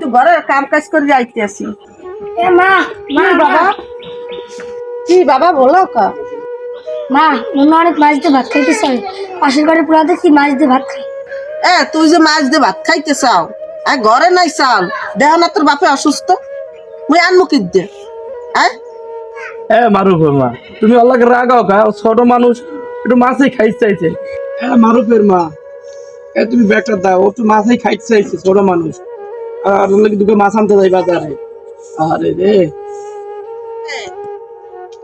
তো ঘরে কাম কাজ করে যাইতেছি এ মা মা কি বাবা? কি বাবা বলো কা? মা মনে অনেক মাছ দিয়ে ভাত খাইতে চাই পাশের ঘরে পুরা দেখি মাছ দিয়ে ভাত খাই এ তুই যে মাছ দিয়ে ভাত খাইতে চাও আর ঘরে নাই চাল। দেহ না তোর বাপে অসুস্থ? মুই আনমু কি দে হ্যাঁ এ মারুফের মা তুমি আল্লাহকে রাগাও কা ছোট মানুষ একটু মাছই খাইতে চাইছে। এ মারুফের মা। এ তুমি ব্যাগটা দাও ও একটু মাছই খাইতে চাইছে ছোট মানুষ। আর নাকি দুটো মাছ আনতে যাই বাজারে। আরে রে।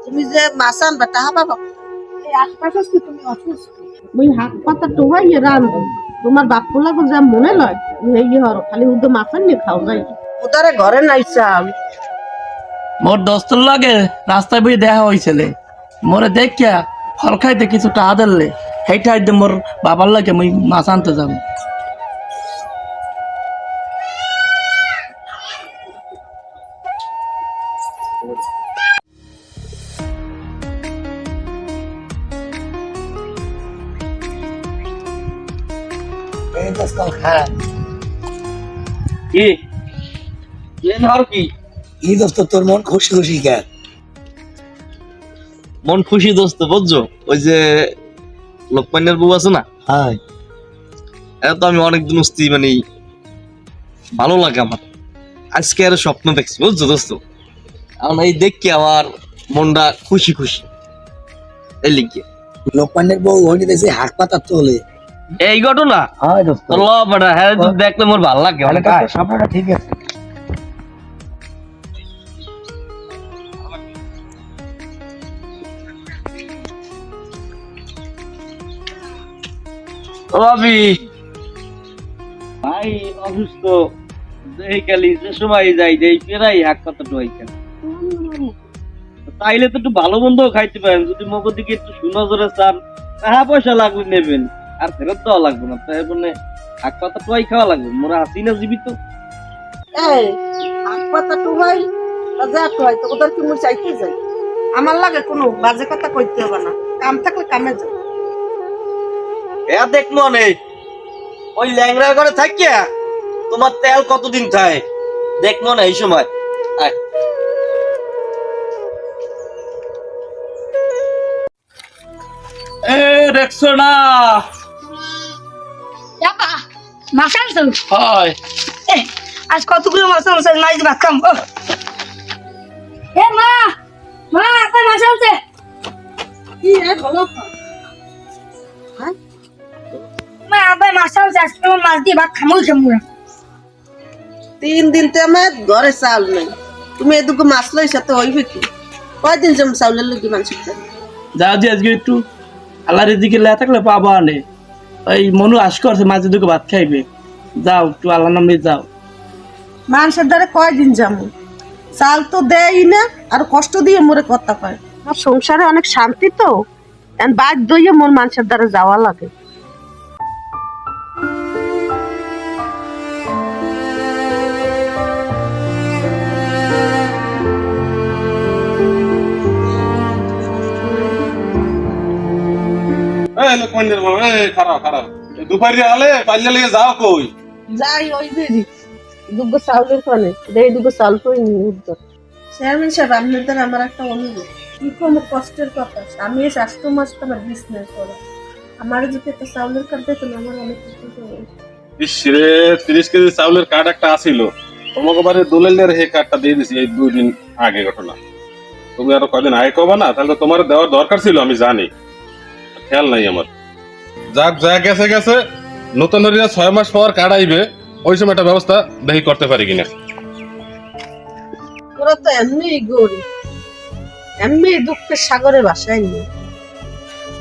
তুমি যে মাছ আনবা তাহা পাবা। এই আশপাশে তুমি অসুস্থ। মুই হাত পাতা টোহাই রান্ধ তোমার বাপ লাগো যা মনে লয় এই হর খালি উদ্দ মাছ আনিয়ে খাও যাই। ওদারে ঘরে নাই চাল। মোর দোস্তর লাগে রাস্তায় বই দেখা হয়েছিল মোরে দেখিয়া ফল খাইতে কিছু টাকা দিলে সেইটা একদম মোর বাবার লাগে মুই মাছ আনতে যাব। কি? আর কি? এই দোস্ত তোর মন খুশি খুশি কেন? মন খুশি দোস্ত বুঝছ? ওই যে লোকমান্যের বউ আছে না? হ্যাঁ। এটা তো আমি অনেকদিন উস্তি মানে ভালো লাগে আমার। আজকে আর স্বপ্ন দেখছি বুঝছ দোস্ত? এখন এই দেখি আমার মনটা খুশি খুশি। এই লিখে লোকমান্যের বউ হইনি দেখছি হাত পাতা তোলে। এই ঘটনা? হ্যাঁ দোস্ত। ল হ্যাঁ দেখলে মোর ভালো লাগে অনেক আয়। ঠিক আছে। ভাই অসুস্থ। যে সময় যাই তাইলে তো একটু ভালো মন্দ খাইতে পারেন যদি মগর দিকে একটু সুনজরে চান টাকা পয়সা লাগবে নেবেন। আর ফেরত দেওয়া লাগবে না। তাই মানে হাক পাতা টোয়াই খাওয়া লাগবে। মোরা হাসি না জীবিত। এই হাত পাতা যা তো ওদের কি মুই চাইতে যাই। আমার লাগে কোনো বাজে কথা কইতে হবে না। কাম থাকলে কামে যাও। এ দেখ মনে ওই ল্যাংরা ঘরে থাকিয়া তোমার তেল কতদিন থাকে দেখ মনে এই সময়। আয়। এ দেখছ না? বাবা মাছ আনছো হয়। এ, আজ কতগুলো মাছ আনছো মাছ দিয়ে ভাত খাম ও। এ মা মা আপনার মাছ আনছে। কি রে হ্যাঁ? মা আবার মাছ আনছে আজকে আমার মাছ দিয়ে ভাত খামোই খামো। তিন দিন তো আমার ঘরে চাল নেই। তুমি এদিকে মাছ লই সাথে হইবে কি? কয় কয়দিন যেমন চাউলের লোক যাও যে আজকে একটু আল্লাহর দিকে লে থাকলে পাবো আনে ওই মনু আশ করছে মাঝে দুটো ভাত খাইবে। যাও একটু আল্লাহ নামে যাও। মানুষের দ্বারা কয়দিন যাব? চাল তো দেয়ই না আর কষ্ট দিয়ে মোরে কথা পায় আমার সংসারে অনেক শান্তি তো। বাদ দইয়ে মন মোর মানুষের দ্বারা যাওয়া লাগে। লোকমান্যের বাবা এই খারাপ খারাপ। দুপারি আলে পাল্লা লেগে যাও কই? যাই ওই বেরি দুগো চাউলের পানে। দেই দুগো চাল কই নি চেয়ারম্যান সাহেব আপনাদের আমার একটা অনুরোধ। কি কোনো কষ্টের কথা? আমি এই স্বাস্থ্য মাস তোমার বিজনেস করা। আমার যদি একটা চাউলের কার্ড দিতেন আমার অনেক কিছু ইস তিরিশ কেজি চাউলের কার্ড একটা আসিল তোমাকে বারে দোলেলের হে কার্ডটা দিয়ে দিছি এই দুই দিন আগে ঘটনা। তুমি আরও কদিন আগে কবা না তাহলে তোমার দেওয়ার দরকার ছিল আমি জানি। খেয়াল নাই আমার। যাক যা গেছে গেছে। নতুন হরিয়া ছয় মাস পর কার্ড আইবে ওই সময় একটা ব্যবস্থা দেখি করতে পারি কিনা। ওরা তো এমনি গরিব। এমনি দুঃখের সাগরে বাসায় নেই।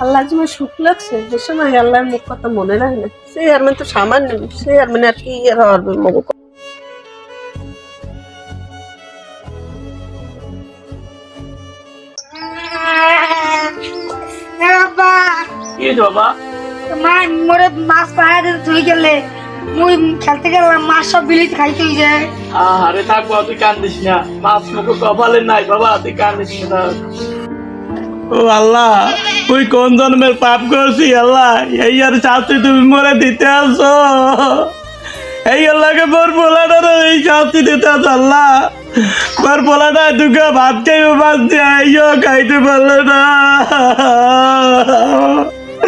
আল্লাহ যে সুখ লাগছে সে সময় আল্লাহর মুখ কথা মনে রাখে না সে আর মানে তো সামান্য সে আর মানে আর কি আর হবে কি হয়েছে বাবা? মা মোরে মাছ পাহাড় দিয়ে ধুই গেলে। মুই খেলতে গেলাম মাছ সব বিলিতে খাইতে যায়। আরে থাক বাবা তুই কান্দিস না। মাছ মুখে কপালে নাই বাবা তুই কান্দিস না থাক। ও আল্লাহ তুই কোন জন্মের পাপ করছি আল্লাহ? এই আর শাস্তি তুমি মরে দিতে আসো। এই আল্লাহকে মোর পোলাটার এই শাস্তি দিতে আছে আল্লাহ। মোর পোলাটা ভাত খাইবে ভাত দিয়ে আইও খাইতে পারল না।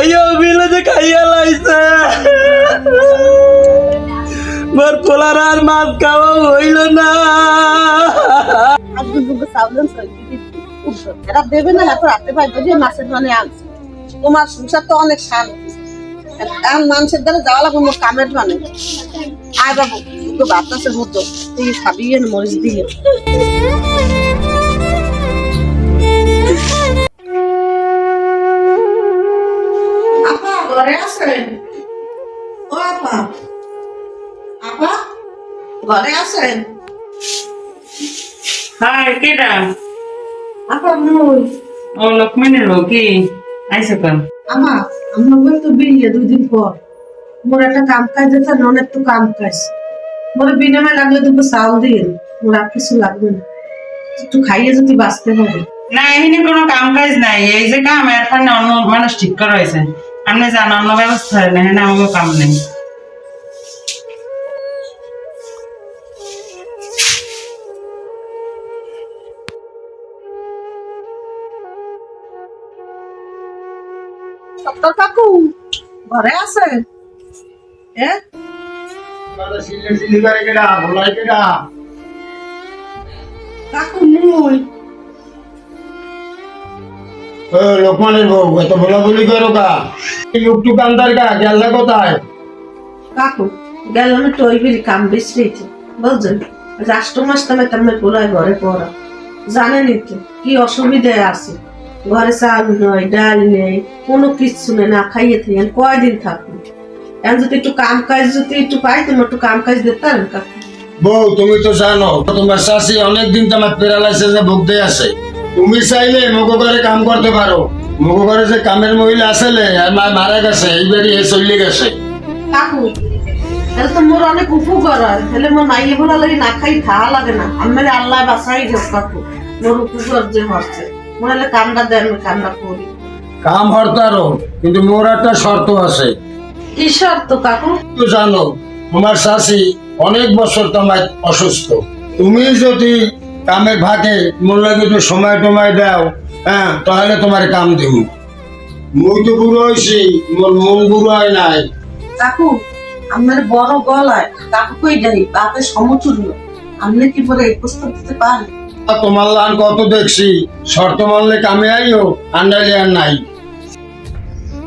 এই মিলে যে খাইয়া লাইছে মোর পোলার আর মাছ খাওয়া হইল না এরা দেবে না, এত রাতে ভাই যদি মাছের মানে আনছে। তোমার সংসার তো অনেক শান্তি। এখন মানুষের দ্বারা যাওয়া লাগবে, মোর কামের মানে আয় বাবু, দুটো বাতাসের মতো তুই খাবি মরিচ দিয়ে। ঘরে আছেন? ও আপা। আপা ঘরে আছেন? হাই কেডা? আপা মুই ও লক্ষ্মণের বউ কি? আইসো কেন? আমা আমরা বই তো বিয়ে দুই দিন পর। মোর একটা কাম কাজ যেতে না অনেক তো কাম কাজ। মোর বিনিময় লাগলে দুটো চাউল দিন মোর আর কিছু লাগবে না। একটু খাইয়ে যদি বাঁচতে পারে। না এখানে কোনো কাম কাজ নাই। এই যে কাম এখানে অন্য মানুষ ঠিক করা হয়েছে। আপনি জান অন্য ব্যবস্থা হয় না এখানে আমাকে কাম নেই। ডক্টর কাকু ঘরে আছে? এ? কাকু মুই। লোকমানের বউ এত বলা বলি করো কা লুকটু কান্দার কা গেল কোথায়? কাকু ওই বিলি কাম বিশ্রিয়েছে তামে তামে পোলায় ঘরে পড়া। তো কি অসুবিধায় আছে? ঘরে চাল নয় ডাল নেই কোনো কিছু নেই না খাইয়ে থেকে কয়দিন থাকব এখন যদি একটু কাম কাজ যদি একটু পাইতাম একটু কাম কাজ দিতাম কাকু। বউ তুমি তো জানো তোমার শাশি অনেকদিন তোমার প্যারালাইসিসে ভুগতে আছে। তুমি চাইলে মগো ঘরে কাম করতে পারো। মগো ঘরে যে কামের মহিলা আসলে আর মা মারা গেছে এইবারই এ চলে গেছে। কাকু তাহলে তো মোর অনেক উপকার হয়। তাহলে মোর মাইয়ে বলা লাগে না খাই খাওয়া লাগে না। আমার আল্লাহ বাসাই গেছে কাকু। মোর উপকার যে হচ্ছে মনে হলে দেয় আমি কান্না করি কাম হরতারও কিন্তু মোর একটা শর্ত আছে। কি শর্ত কাকু? তো জানো তোমার শাশি অনেক বছর তোমার অসুস্থ। তুমি যদি কামের ভাগে মোর লাগে সময় টময় দাও হ্যাঁ তাহলে তোমার কাম দিব। মুই তো বুড়ো হয়েছি মোর মন বুড়ো হয় নাই। কাকু আমার বড় গলায় কাকু কই যাই বাপের সমতুল্য। আপনি কি পরে এই প্রস্তাব দিতে পারেন আর তোমার লান কত দেখছি শর্ত মানলে কামে আইও আন্ডালে আর নাই।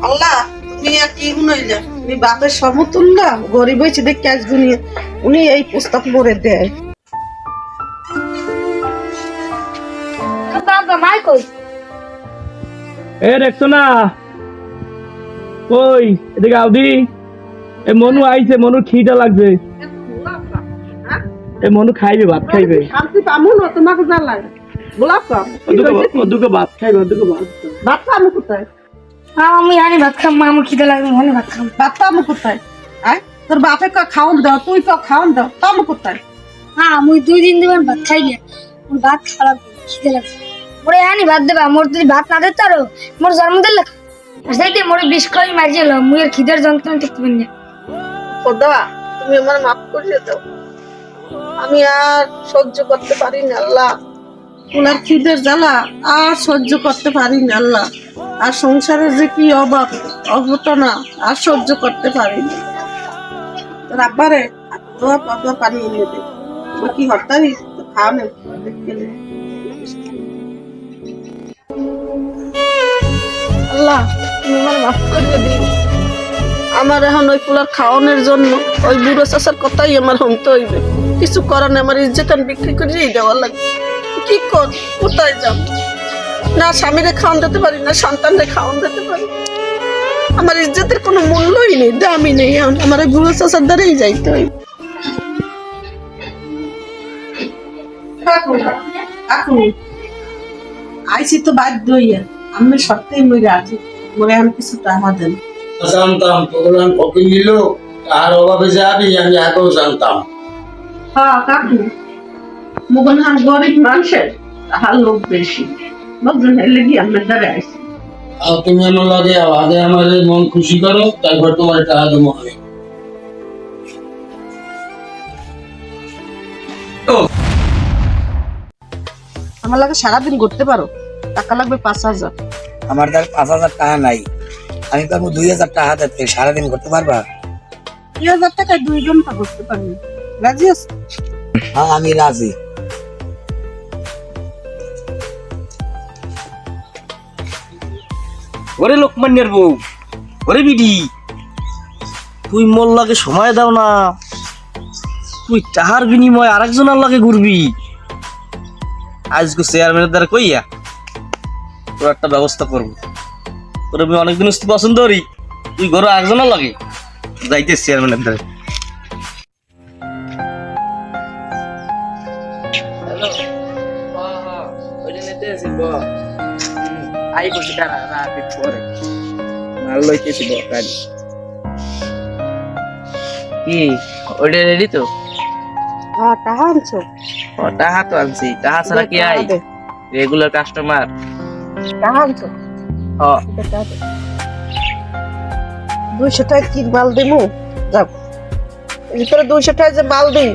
আল্লাহ তুমি আর কি শুনাইলে? উনি বাপের সমতুল্য গরিব হয়েছে দেখে আজ দুনিয়া উনি এই প্রস্তাব করে দেয়। বাবা কই? এ দেখছ না? কই? এদিকে আউদি এ মনু আইছে মনু খিদা লাগছে। এ মনু খাইবে ভাত খাইবে। শান্তি পামু না তোমাকে জ্বালায়। গোলাপ কাপ ওদুকে ভাত খাইবে ওদুকে ভাত ভাত পামু কোথায়? হ্যাঁ আমি আনি ভাত খাম মা আমার লাগবে মনে ভাত খাম। ভাত পামু কোথায়? আয় তোর বাপে কা খাওন দাও তুই কা খাওন দাও পামু কোথায়? হ্যাঁ আমি দুই দিন দিবেন ভাত খাই ভাত খারাপ খিদে লাগছে। মোরে আনি ভাত দেবা মোর যদি ভাত না দিতে আরও, মোর জন্ম দিল। সেইতে মোরে বিষ খাই মারিয়ে লো মুই আর খিদের যন্ত্রণা টিকতে পারি না। তুমি আমার মাফ করিয়ে দাও। আমি আর সহ্য করতে পারি না, আল্লাহ। ওনার খিদের জ্বালা আর সহ্য করতে পারি না, আল্লাহ। আর সংসারের যে কি অভাব, অঘটনা, আর সহ্য করতে পারি না। তোর আব্বারে দোয়া পাতলা পানি এনে দে। কি হরতারি খাওয়া নেই। আল্লাহ, তুমি আমার মাফ করে দিন আমার এখন ওই ফুলার খাওয়ানোর জন্য ওই বুড়ো চাষার কথাই আমার হমতে হইবে। কিছু করার নেই, আমার ইজ্জতান বিক্রি করিয়েই দেওয়ার লাগে কি কর, কোথায় যাব না স্বামীরে খাওয়ান দিতে পারি, না সন্তানরে খাওয়ান দিতে পারি। আমার ইজ্জতের কোনো মূল্যই নেই, দামই নেই এখন। আমার ওই বুড়ো চাষার দ্বারাই যাইতে হইবে। আইসি তো বাধ্য হইয়া। আমি সত্যি মরে আছি মরে আমি কিছু টাকা দেন জানতাম তোগুলো ফকির নিল আর অভাবে যাবি আমি আগেও জানতাম। হ্যাঁ কাকু মোগন হান গরিব মানুষের তাহার লোক বেশি। লোকজন হেলে গিয়ে আমার দ্বারা আইসি আর তুমি আমার লাগে আগে আমার মন খুশি করো তারপর তোমার টাকা দেবো আমি আমার লাগে সারাদিন ঘুরতে পারো। টাকা লাগবে পাঁচ হাজার। আমার দ্বার পাঁচ হাজার টাকা নাই। আমি পারব দুই হাজার টাকা হাতে সারাদিন করতে পারবা? দুই হাজার টাকায় দুই ঘণ্টা ঘুরতে পারবি। রাজি আছে? হ্যাঁ আমি রাজি। ওরে লোকমান্যের বউ ওরে বিডি তুই মোর লাগে সময় দাও না। তুই টাহার বিনিময়ে আরেকজনের লাগে ঘুরবি। আজকে চেয়ারম্যানের দ্বারা কইয়া তোর একটা ব্যবস্থা করব। তোর আমি অনেকদিন পছন্দ করি তুই ঘরে আরেকজনের লাগে যাইতে চেয়ারম্যানের কাজ কি ওটা রেডি তো? হ্যাঁ আনছো। ও টাহা তো আনছি টাহা ছাড়া কি আই রেগুলার কাস্টমার টাকা আনছো ও দুইশো টাকা কি মাল দিমু? যাও। ভিতরে দুইশো টাকা যে মাল দিই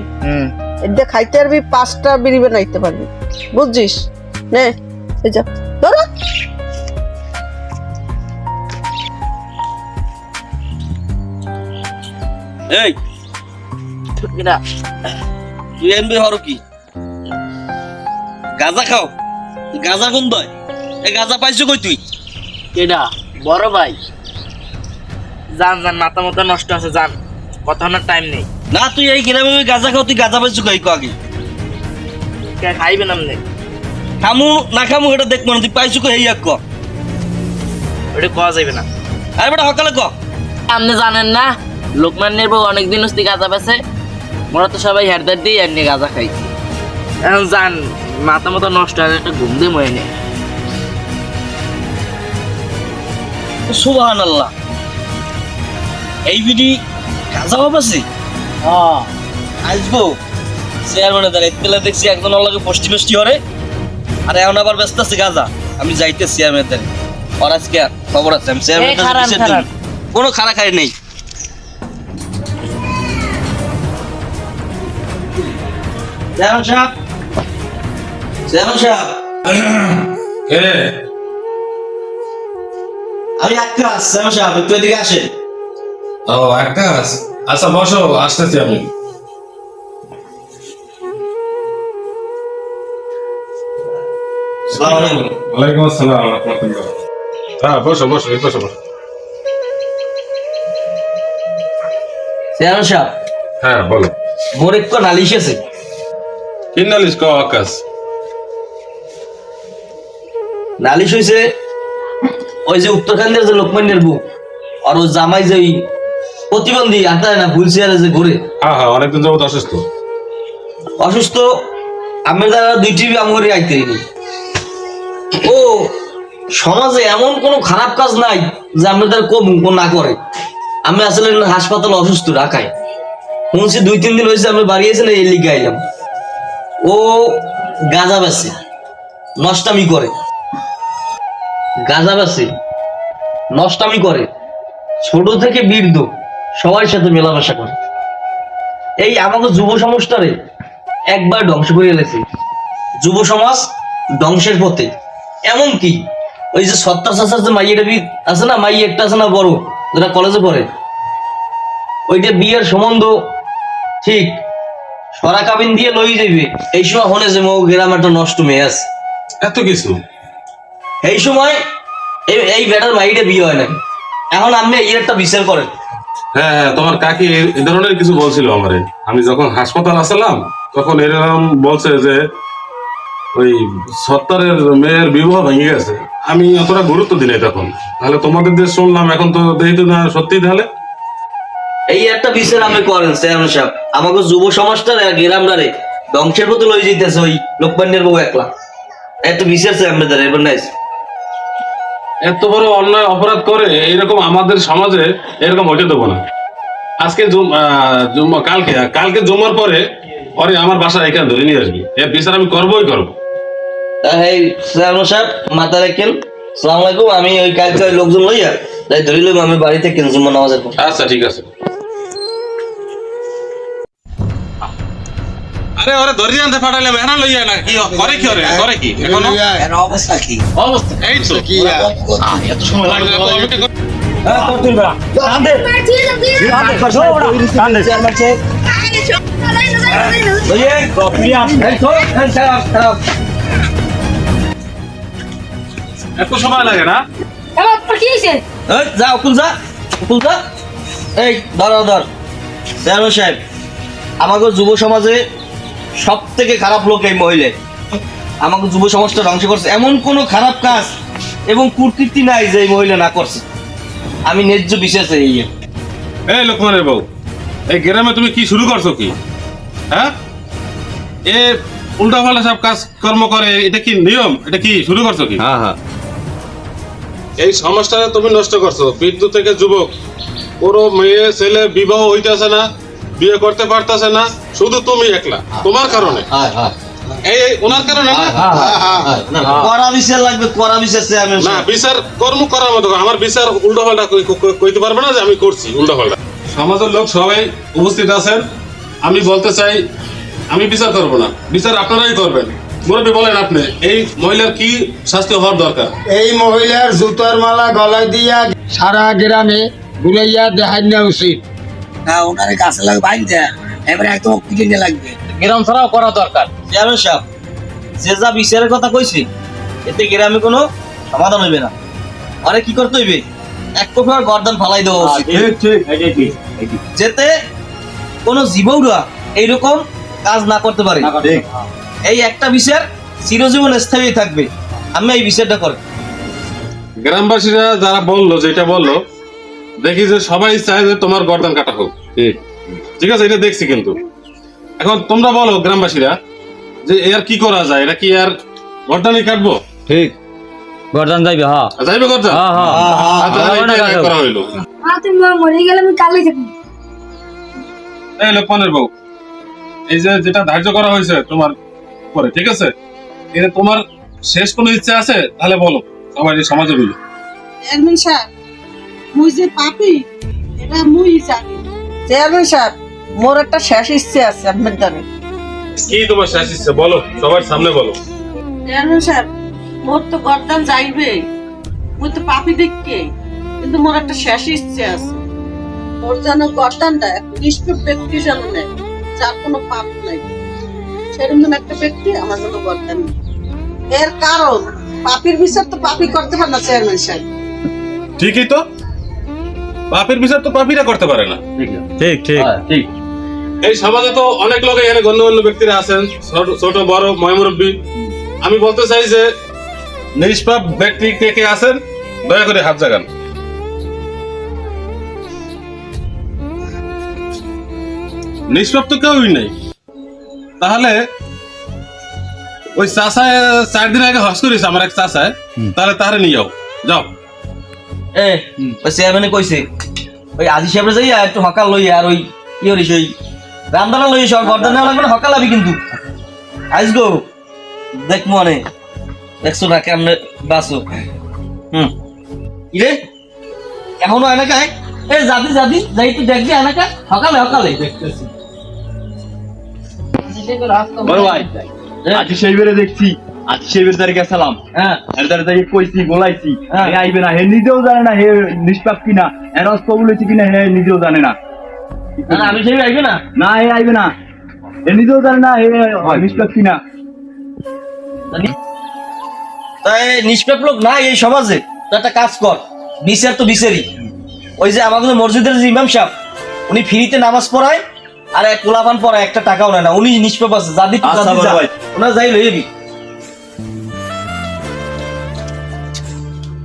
এটা খাইতে পারবি পাঁচটা বিড়ি বানাইতে পারবি। বুঝছিস? নে এই যা। ধরো। এই কিনা তুই এমবি হর কি? গাজা খাও। গাজা কোন দয় এই গাজা পাইছো কই তুই? কেডা? বড় ভাই। জান জান মাথা মতো নষ্ট আছে জান। কথা না টাইম নেই। না তুই এই গ্রামে ওই গাজা খাও তুই গাজা পাইছো কই কো আগে? কে খাইবে নামনে খামু না খামু এটা দেখব না তুই পাইছো কই এক ক। ওটা কোয়া যাবে না। আরে বেটা সকালে ক। আপনি জানেন না লোকমান বউ অনেকদিন হচ্ছে গাঁজা পেছে মোরা তো সবাই হেরদার দিয়ে এমনি গাঁজা খাই এখন জান মাথা মতো নষ্ট হয় একটা ঘুম দিয়ে মনে নেই সুবহান আল্লাহ এই বিডি গাজা পাবাসি হ্যাঁ। আসব। চেয়ারম্যানের দ্বারা ইতলা দেখছি একজন লগে পোস্টি পোস্টি হরে আর এখন আবার ব্যস্ত আছে গাজা। আমি যাইতে চেয়ারম্যানের দ্বারা আর আজকে খবর আছে আমি খারান। কোনো খারা খাই নেই। চেয়ারম্যান সাহেব। চেয়ারম্যান সাহেব। আমি আকাশ চেয়ারম্যান সাহেব একটু এদিকে আসেন। ও আকাশ আচ্ছা বসো আসতেছি আমি। ওয়ালাইকুম আসসালাম রহমতুল্লাহ। হ্যাঁ বসো বসো বসো বসো। চেয়ারম্যান সাহেব হ্যাঁ বলো। মোর একটু নালিশ আছে? কি নালিশ আকাশ? নালিশ হয়েছে ওই যে উত্তরাখণ্ডের যে লোকমান্যের বউ আর ও জামাই যে ওই প্রতিবন্ধী আটায় না হুইল চেয়ারে যে ঘুরে। হ্যাঁ হ্যাঁ অনেকদিন যাবত অসুস্থ। অসুস্থ আমি দ্বারা দুই টিভি আমরি আইতেইনি ও সমাজে এমন কোনো খারাপ কাজ নাই যে আমরা তার কম না করে। আমি আসলে হাসপাতালে অসুস্থ ঢাকায়। শুনছি দুই তিন দিন হয়েছে আমি বাড়ি এসে না এই লিগে আইলাম। ও গাঁজা বেছে নষ্টামি করে। গাঁজা নষ্টামি করে, ছোট থেকে বৃদ্ধ, সবার সাথে মেলামেশা করে। এই আমাকে যুব সমাজটারে একবার ধ্বংস করে এলেছে যুব সমাজ ধ্বংসের পথে। এমন কি ওই যে সত্তা চাষার যে বি আছে না, মাই একটা আছে না বড়, যেটা কলেজে পড়ে, ওইটা বিয়ের সম্বন্ধ ঠিক সরা কাবিন দিয়ে লই যাইবে। এই সময় হনে যে মৌ গ্রাম একটা নষ্ট মেয়ে আছে। এত কিছু? এই সময় এই এই বেটার মাইটা বিয়ে হয় নাই। এখন আপনি এই একটা বিচার করেন। হ্যাঁ হ্যাঁ তোমার কাকি এ- এ ধরনের কিছু বলছিল আমারে। আমি যখন হাসপাতাল আসলাম তখন এরকম বলছে যে ওই সত্তরের মেয়ের বিবাহ ভেঙে গেছে। আমি অতটা গুরুত্ব নাই তখন। তাহলে তোমাদের দিয়ে শুনলাম এখন তো দেখি তো না সত্যি তাহলে? এই একটা বিচার আপনি করেন চেয়ারম্যান সাহেব। আমাকে যুব সমাজটা গ্রামটারে ধ্বংসের প্রতি লই যাইতেছে ওই লোকমান্যের বউ একলা। এত বিচারছে আমাদের এবার নাইস। এত বড় অন্যায় অপরাধ করে এরকম আমাদের সমাজে এরকম হইতে দেবো না। আজকে কালকে কালকে জমার পরে পরে আমার বাসা এখানে ধরে নিয়ে আসবি। এর বিচার আমি করবোই করব। এই সাহেব মাথা রাখেন আমি ওই কালকে লোকজন লইয়া তাই ধরিলাম আমি বাড়িতে কেন জুম্মা নামাজের আচ্ছা ঠিক আছে। আরে ওরে ধরে আনতে পাঠাইলাম এনা লইয়া না কি করে কি ওরে? করে কি? এখনও? এর অবস্থা কি? অবস্থা। এই তো। কি এত সময় এত লাগে না? এবার কি হয়েছে এই, যা উকুল যা উকুল যা। এই ধর ধর। চেয়ারম্যান সাহেব আমাকে যুব সমাজে সব থেকে খারাপ লোক এই মহিলা। আমাকে যুব সমাজটা ধ্বংস করছে। এমন কোনো খারাপ কাজ এবং কুকীর্তি নাই যে এই মহিলা না করছে। আমি ন্যায্য বিশ্বাসে এই এই লোকমানের বউ এই গ্রামে তুমি কি শুরু করছ কি? হ্যাঁ? এ উল্টা পাল্টা সব কাজ কর্ম করে এটা কি নিয়ম? এটা কি শুরু করছ কি? হ্যাঁ হ্যাঁ। এই সমাজটা তুমি নষ্ট করছ। বিদ্যুৎ থেকে যুবক পুরো মেয়ে ছেলে বিবাহ হইতেছে না। বিয়ে করতে পারতেছে না শুধু তুমি একলা। তোমার কারণে। এই এই ওনার কারণে না? করা বিচার লাগবে করা বিচার চেয়ারম্যান না বিচার কর্ম করার মতো আমার বিচার উল্টো পাল্টা কইতে পারবে না যে আমি করছি উল্টো পাল্টা। সমাজের লোক সবাই উপস্থিত আছেন। আমি বলতে চাই আমি বিচার করব না। বিচার আপনারাই করবেন। মুরব্বী বলেন আপনি এই মহিলার কি শাস্তি হওয়ার দরকার? এই মহিলার জুতার মালা গলায় দিয়া সারা গ্রামে ঘুরাইয়া দেখাই নেওয়া উচিত। হ্যাঁ ওনারে কাছে লাগবে বাইনতে এবারে একদম পিটিয়ে লাগবে। গ্রাম ছাড়াও করা দরকার। চেয়ারম্যান সাহেব যে যা বিচারের কথা কইছি এতে গ্রামে কোনো সমাধান হইবে না। আরে কি করতে হইবে? এক গর্দান ফালাই দেওয়া উচিত। যেতে কোনো জীবৌরা এইরকম কাজ না করতে পারে। এই একটা বিচার চিরজীবন স্থায়ী থাকবে। আমি এই বিচারটা করি। গ্রামবাসীরা যারা বলল যেটা বলল দেখি যে সবাই চায় যে তোমার গর্দান কাটা হোক। ঠিক আছে এটা দেখছি কিন্তু। এখন তোমরা বলো গ্রামবাসীরা যে এর কি করা যায়? এটা কি আর গর্দানই কাটবো? ঠিক। গর্দান যাইবে হ্যাঁ। যাইবে গর্দান? হ্যাঁ হ্যাঁ। হ্যাঁ, এইটাই হ্যাঁ, করা হইল। মা তুমি মরে গেলে আমি কালই থাকব এই লোকমানের বউ। এই যে যেটা ধার্য করা হয়েছে তোমার পরে ঠিক আছে? এটা তোমার শেষ কোনো ইচ্ছা আছে? তাহলে বলো সবাই এই সমাজে বলো চেয়ারম্যান সাহেব মুই যে পাপি এটা মুই জানি। চেয়ারম্যান সাহেব মোর একটা শেষ ইচ্ছে আছে আপনার কি তোমার শেষ ইচ্ছা? বলো সবার সামনে বলো। চেয়ারম্যান সাহেব মোর তো গর্দান যাইবে মুই তো পাপি দেখকে কিন্তু মোর একটা শেষ ইচ্ছে আছে। মোর যেন গর্দানটা এক নিষ্পাপ ব্যক্তি যেন নেয় যার কোনো পাপ নাই। সেরকম একটা ব্যক্তি আমার জন্য গর্দান এর কারণ পাপির বিচার তো পাপি করতে পারে না চেয়ারম্যান সাহেব। ঠিকই তো। পাপের বিচার তো পাপিরা করতে পারে না। ঠিক ঠিক ঠিক। এই সমাজে তো অনেক লোক এখানে গণ্যমান্য ব্যক্তিরা আছেন ছোট- ছোট বড় ময়মুরব্বী আমি বলতে চাই যে নিষ্পাপ ব্যক্তি কে কে আছেন দয়া করে হাত জাগান। নিষ্পাপ তো কেউই নেই। তাহলে ওই চাষায় চার দিন আগে হস করিস আমার এক চাষায় তাহলে তাহলে নিয়ে যাও। যাও। এ ওই চেয়ারম্যানে কইছে ওই আজি সাহেবরে যাই আর একটু হকাল লই আর ওই কি হরিস ওই রামদানা লই সব গর্দান নেওয়া লাগবে না হকাল আবি কিন্তু। আইস গো দেখ মনে দেখছ না কেমনে বাসো হুম। ইরে এখনও এনাকায় এ জাদি জাদি যাই তুই দেখবি এনাকা হকালে হকালে। বড় ভাই। আজ সেই বেরে দেখছি। আজ দ্বারে হ্যাঁ। এর দ্বারে কইছি বলাইছি হ্যাঁ। হে আইবে না হে নিজেও জানে না হে নিষ্পাপ কিনা এরস কবুল হয়েছে কিনা হে নিজেও জানে না। না, না, আমি সেই আইবে না। না হে আইবে না। হে নিজেও জানে না হে নিষ্পাপ কিনা। তাই নিষ্পাপ লোক নাই এই সমাজে। তো একটা কাজ কর বিচার তো বিচারি ওই যে আমাদের মসজিদের যে ইমাম সাহেব উনি ফ্রিতে নামাজ পড়ায় আর এক কোলাপান পড়ায় একটা টাকাও নেয় না। উনি নিষ্পাপ আছে যাদি আচ্ছা। ওনার যাই লই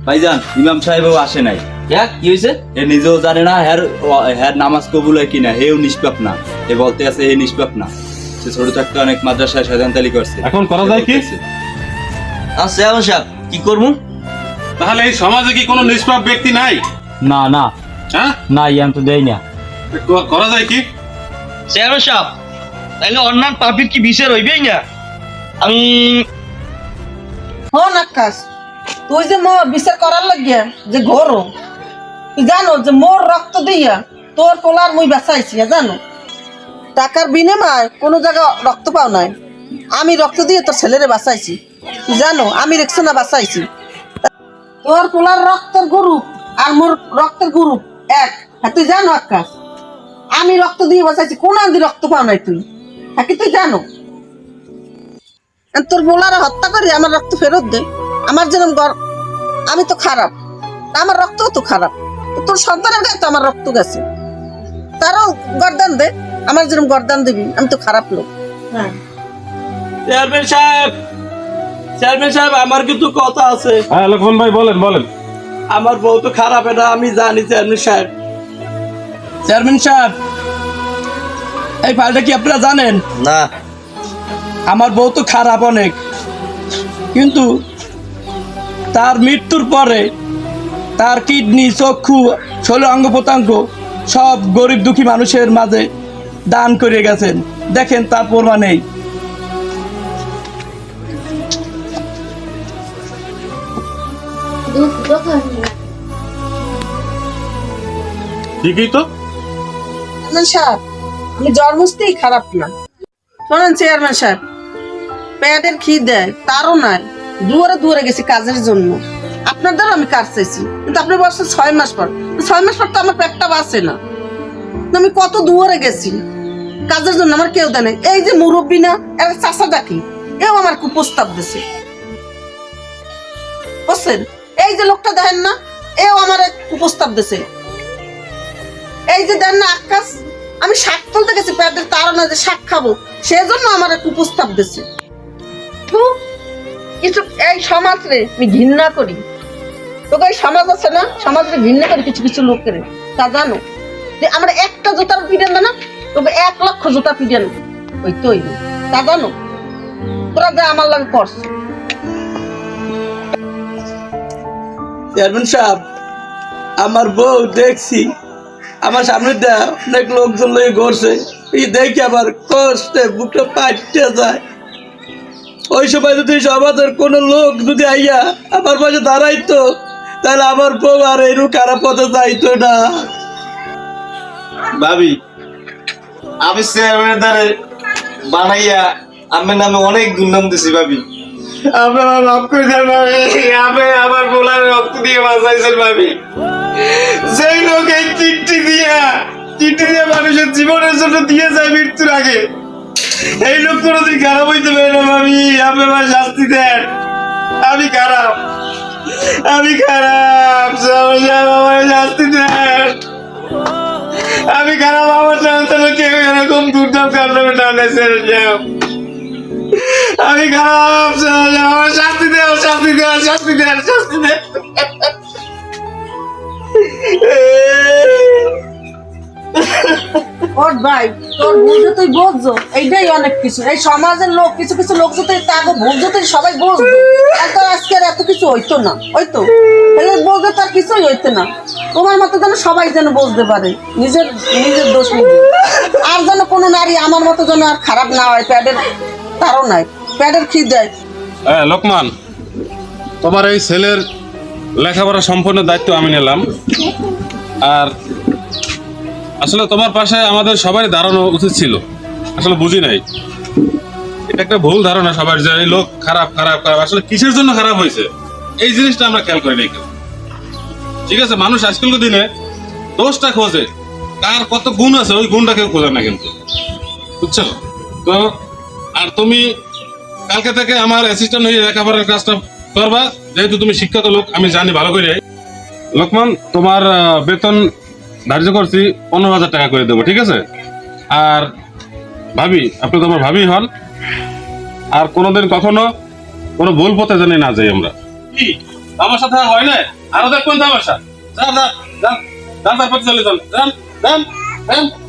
ভাইজান ইমাম সাহেবও আসে নাই। হ্যাঁ কি হয়েছে হে নিজেও জানে না হের হের নামাজ কবুল হয় কিনা হেও নিষ্পাপ না। হে বলতে আছে হে নিষ্পাপ না। করছে ছোট থাকতে অনেক মাদ্রাসায় শয়তানতালি করছে। এখন করা যায় কি? সাহেব কি করব? তাহলে এই সমাজে কি কোনো নিষ্পাপ ব্যক্তি নাই? না না। হ্যাঁ? না ইয়ান তো দেই না। করা যায় কি? চেয়ারম্যান সাহেব তাইলে অন্যান্য পাপির কি বিচার হইবেই না? আমি হন আকাশ। তুই যে মোর বিচার করার লাগিয়া যে ঘোরো জানো যে মোর রক্ত দিয়া তোর পোলার মুই বাঁচাইছি জানো? টাকার বিনিময় কোনো জায়গা রক্ত পাও নাই। আমি রক্ত দিয়ে তোর ছেলেরে বাঁচাইছি। জানো, আমি রেকশনা বাঁচাইছি। তোর পোলার রক্তের গরু আর মোর রক্তের গরু এক। হ্যাঁ তুই জানো আকাশ আমি রক্ত দিয়ে বাঁচাইছি, কোন আন্দি রক্ত পাও নাই তুই? হ্যাঁ কি তুই জানো? তোর বোলারা হত্যা করে, আমার রক্ত ফেরত দে। আমার যেরকম গর- আমি তো খারাপ। আমার রক্ত তো খারাপ। তোর সন্তানের গায়ে তো আমার রক্ত গেছে। তারও গরদান দে আমার যেরকম গরদান দিবি আমি তো খারাপ লোক। হ্যাঁ। চেয়ারম্যান সাহেব চেয়ারম্যান সাহেব আমার কিন্তু কথা আছে। হ্যাঁ লক্ষ্মণ ভাই বলেন বলেন। আমার বউ তো খারাপ এটা আমি জানি চেয়ারম্যান সাহেব। চেয়ারম্যান সাহেব এই ফাইলটা কি আপনারা জানেন? না। আমার বউ তো খারাপ অনেক। কিন্তু তার মৃত্যুর পরে তার কিডনি চক্ষু ষোলো অঙ্গ প্রত্যঙ্গ সব গরিব দুঃখী মানুষের মাঝে দান করে গেছেন। দেখেন তার প্রমাণ নেই। ঠিকই তো। সাহেব আমি জন্মস্তেই খারাপ না। শোনেন চেয়ারম্যান সাহেব পেটের দেয় তারও নাই। দুয়ারে দুয়ারে গেছি কাজের জন্য। আপনার দ্বারা আমি কাজ চাইছি, কিন্তু আপনি বলছেন ছয় মাস পর। ছয় মাস পর তো আমার পেটটা বাঁচে না। আমি কত দুয়ারে গেছি। কাজের জন্য আমার কেউ দেয় এই যে মুরব্বী না, এর চাষা ডাকি এও আমার কুপ্রস্তাব দিছে। বুঝছেন? এই যে লোকটা দেখেন না, এও আমার কুপ্রস্তাব দিছে। এই যে দেন না আকাশ, আমি শাক তুলতে গেছি, পেটের তার না যে শাক খাব। সেজন্য আমার এক প্রস্তাব দিছে। কিছু, এই সমাজ রে আমি ঘৃণা করি। তোকে এই সমাজ আছে না? সমাজে ঘৃণা করি কিছু কিছু লোকের। তা জানো, যে আমরা একটা জুতার পিডেন না তবে এক লক্ষ জুতা পিডেন ওই তৈরি। তা জানো, তোরা যে আমার লাগে করছ চেয়ারম্যান সাহেব, আমার বউ দেখছি, আমার সামনে দেয়া অনেক লোকজন লয়ে ঘরছে। এই দেখি আবার কষ্টে বুকটা পাইতে যায়। ওই সময় যদি সমাজের কোনো লোক যদি আইয়া আমার পাশে দাঁড়াইতো, তাহলে আমার বউ আর এরকম খারাপ পথে যাইতো না। ভাবি, আমি চেয়ারম্যানের বানাইয়া আমার নামে অনেক দুর্নাম দিছি ভাবি। আপনি আমার মাফ করে দেন ভাবি আপনি আমার বোলার রক্ত দিয়ে বাঁচাইছেন ভাবি। যেই লোক এই চিঠি দিয়া চিঠি দিয়ে মানুষের জীবনের জন্য দিয়ে যায় মৃত্যুর আগে। এই লোক কোনোদিন খারাপ হইতে পারে না ভাবি আপনি আমার শাস্তি দেন। আমি খারাপ। আমি খারাপ আমার শাস্তি দেন। আমি খারাপ, আমার সন্তান কেউ এরকম দুর্দাম কান্নামে টানেছে আমি খারাপ আমার শাস্তি দেও শাস্তি দেও শাস্তি দেও শাস্তি দে ওর ভাই, তোর ভুল যে তুই বুঝছ এইটাই অনেক কিছু। এই সমাজের লোক, কিছু কিছু লোক যদি তাকে ভুল যদি সবাই বুঝতো এত আজকের এত কিছু হইতো না, হইতো। তাহলে বুঝতে তার কিছুই হইতো না। তোমার মতো যেন সবাই যেন বুঝতে পারে, নিজের নিজের দোষ নিজে আর যেন কোনো নারী আমার মতো যেন আর খারাপ না হয়, প্যাডের তারও নাই, প্যাডের খি দেয়? হ্যাঁ লোকমান, তোমার এই ছেলের লেখাপড়া সম্পূর্ণ দায়িত্ব আমি নিলাম। আর আসলে তোমার পাশে আমাদের সবাই দাঁড়ানো উচিত ছিল। আসলে বুঝি নাই। এটা একটা ভুল ধারণা সবার যে এই লোক খারাপ খারাপ খারাপ। আসলে কিসের জন্য খারাপ হয়েছে? এই জিনিসটা আমরা খেয়াল করি নাই কেউ। ঠিক আছে, মানুষ আজকালকার দিনে দোষটা খোঁজে। কার কত গুণ আছে, ওই গুণটা কেউ খোঁজে না কিন্তু। বুঝছ? তো, আর তুমি কালকে থেকে আমার অ্যাসিস্ট্যান্ট হয়ে লেখাপড়ার কাজটা করবা। যেহেতু তুমি শিক্ষিত লোক, আমি জানি ভালো করে লোকমান, তোমার বেতন ধার্য করছি পনেরো হাজার টাকা করে দেবো, ঠিক আছে? আর ভাবি, আপনি তো আমার ভাবি হন। আর কোনোদিন কখনো কোনো ভুল পথে জানি না যাই আমরা। কি? আমার আর হয় না? আরও দেখবেন তামাশা। যান যান যান যান। যান যান যান।